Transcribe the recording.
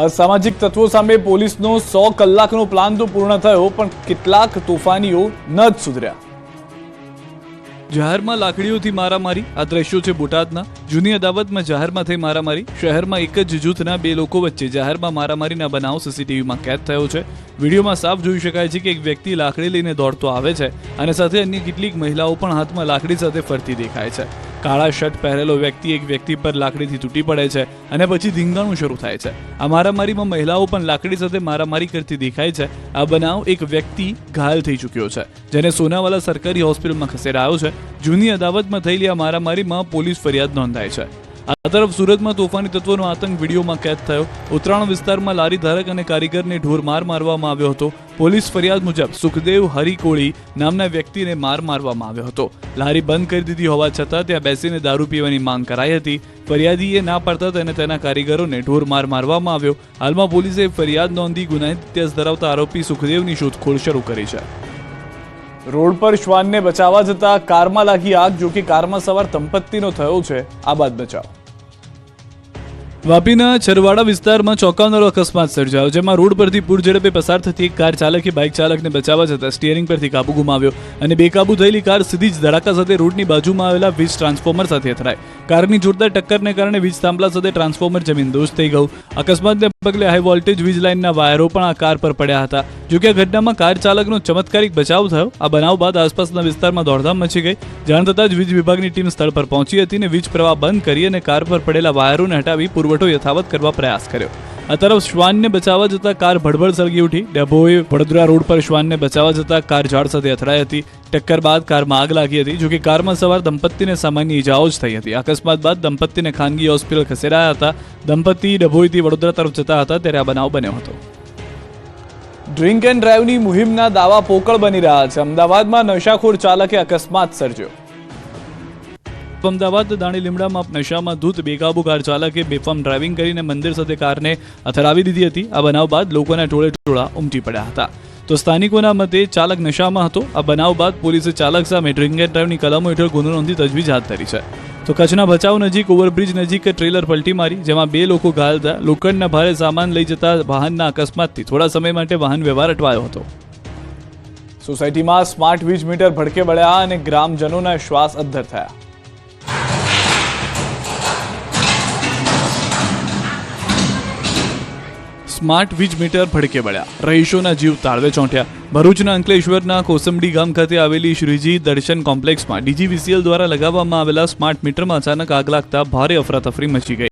અસામાજિક તત્વો સામે પોલીસનો સો કલાકનો પ્લાન તો પૂર્ણ થયો, પણ કેટલાક તોફાનીઓ ન જ સુધર્યા. જાહેરમાં લાકડીઓથી મારામારી, આ દ્રશ્યો છે બોટાદના. જૂની અદાવતમાં જાહેરમાં થઈ મારામારી, શહેરમાં એક જ જૂથના બે લોકો વચ્ચે જાહેરમાં મારામારીના બનાવ સીસીટીવીમાં કેદ થયો છે. વિડીયોમાં સાફ જોઈ શકાય છે કે એક વ્યક્તિ લાકડી લઈને દોડતો આવે છે અને સાથે અન્ય કેટલીક મહિલાઓ પણ હાથમાં લાકડી સાથે ફરતી દેખાય છે. કાળા શર્ટ પહેરેલો વ્યક્તિ એક વ્યક્તિ પર લાકડીથી તૂટી પડે છે અને પછી ધીંગાણું શરૂ થાય છે. આ મારામારીમાં મહિલાઓ પણ લાકડી સાથે મારામારી કરતી દેખાય છે. આ બનાવ એક વ્યક્તિ ઘાયલ થઈ ચૂક્યો છે, જેને સોનાવાલા સરકારી હોસ્પિટલમાં ખસેડાયો છે. જૂની અદાવતમાં થયેલી આ મારામારીમાં પોલીસ ફરિયાદ નોંધાઈ છે. આ તરફ સુરતમાં તોફાની તત્વોનો આતંક વિડીયોમાં કેદ થયો. ઉત્તરાયણ વિસ્તારમાં લારી ધારક અને કારીગરને ઢોરમાર મારવામાં આવ્યો હતો. પોલીસ ફરિયાદ મુજબ સુખદેવ હરિકોળી નામના વ્યક્તિને માર મારવામાં આવ્યો હતો. લારી બંધ કરી દીધી હોવા છતાં ત્યાં બેસીને દારૂ પીવાની માંગ કરાઈ હતી. ફરિયાદીએ ના પાડતા તેને તેના કારીગરોને ઢોર માર મારવામાં આવ્યો. હાલમાં પોલીસે ફરિયાદ નોંધી ગુનાહિત ઇતિહાસ ધરાવતા આરોપી સુખદેવની શોધખોળ શરૂ કરી છે. રોડ પર શ્વાનને બચાવવા જતા કારમાં લાગી આગ, જો કે કારમાં સવાર દંપતીનો થયો છે. આ બાદ બચાવ. વાપીના છરવાડા વિસ્તારમાં ચોંકાવનારો અકસ્માત સર્જાયો, જેમાં રોડ પરથી પૂરઝડપે પસાર થતી એક કાર ચાલકે બાઇક ચાલકને બચાવવા જતા સ્ટીયરિંગ પરથી કાબુ ગુમાવ્યો અને બેકાબુ થયેલી કાર સીધી જ ધડાકા સાથે રોડની બાજુમાં આવેલા વીજ ટ્રાન્સફોર્મર સાથે અથડાઈ. કારની જોરદાર ટક્કરને કારણે વીજ થાંભલા સાથે ટ્રાન્સફોર્મર જમીન દોષ થઈ ગયું. અકસ્માતને પગલે હાઈ વોલ્ટેજ વીજ લાઇનના વાયરો પણ આ કાર પર પડ્યા હતા. જો કે આ ઘટનામાં કાર ચાલકનો ચમત્કારિક બચાવ થયો. આ બનાવ બાદ આસપાસના વિસ્તારમાં દોડધામ મચી ગઈ. જાણ થતાં જ વીજ વિભાગની ટીમ સ્થળ પર પહોંચી હતી અને વીજ પ્રવાહ બંધ કરી અને કાર પર પડેલા વાયરોને હટાવી પુરવઠો યથાવત કરવા પ્રયાસ કર્યો. આ તરફ શ્વાનને બચાવવા જતા કાર ભડભડ સળગી ઉઠી. ડભોએ વડોદરા રોડ પર શ્વાનને બચાવવા જતા કાર ઝાડ સાથે અથડાઈ હતી. ટક્કર બાદ કારમાં આગ લાગી હતી, જોકે કારમાં સવાર દંપતીને સામાન્ય ઈજાઓ જ થઈ હતી. અકસ્માત બાદ દંપતીને ખાનગી હોસ્પિટલ ખસેડાયા હતા. દંપતી ડભોઈથી વડોદરા તરફ જતા હતા, ત્યારે આ બનાવ બન્યો હતો. ડ્રિંક એન્ડ ડ્રાઈવની મુહિમના દાવા પોકળ બની રહ્યા છે. અમદાવાદમાં નશાખોર ચાલકે અકસ્માત સર્જ્યો. અમદાવાદ દાણી લીમડામાં નશામાં ધૂત બેકાબુ કાર ચાલકે બેફામ ડ્રાઇવિંગ કરીને મંદિર સાથે કારને અથડાવી દીધી હતી. આ બનાવ બાદ લોકોના ટોળે ટોળા ઉમટી પડ્યા હતા. તો સ્થાનિકોના મતે ચાલક નશામાં હતો. આ બનાવ બાદ પોલીસે ચાલક સામે ડ્રિંક એન્ડ ડ્રાઈવની કલમો હેઠળ ગુનો નોંધી તજવીજ હાથ ધરી છે. તો કચ્છના ભચાઉ નજીક ઓવરબ્રિજ નજીક ટ્રેલર પલટી મારી, જેમાં બે લોકો ઘાયલ થયા. લોખંડના ભારે સામાન લઈ જતા વાહનના અકસ્માતથી થોડા સમય માટે વાહન વ્યવહાર અટવાયો હતો. સોસાયટીમાં સ્માર્ટ વીજ મીટર ભડકે વળ્યા અને ગ્રામજનોના શ્વાસ અદ્ધર થયા. સ્માર્ટ વીજ મીટર ભડકે બળ્યા. રહીશોના જીવ તાળવે ચોંટ્યા. ભરૂચના અંકલેશ્વરના કોસંબડી ગામ ખાતે આવેલી શ્રીજી દર્શન કોમ્પ્લેક્સમાં ડીજીવીસીએલ દ્વારા લગાવવામાં આવેલા સ્માર્ટ મીટરમાં અચાનક આગ લાગતા ભારે અફરાતફરી મચી ગઈ.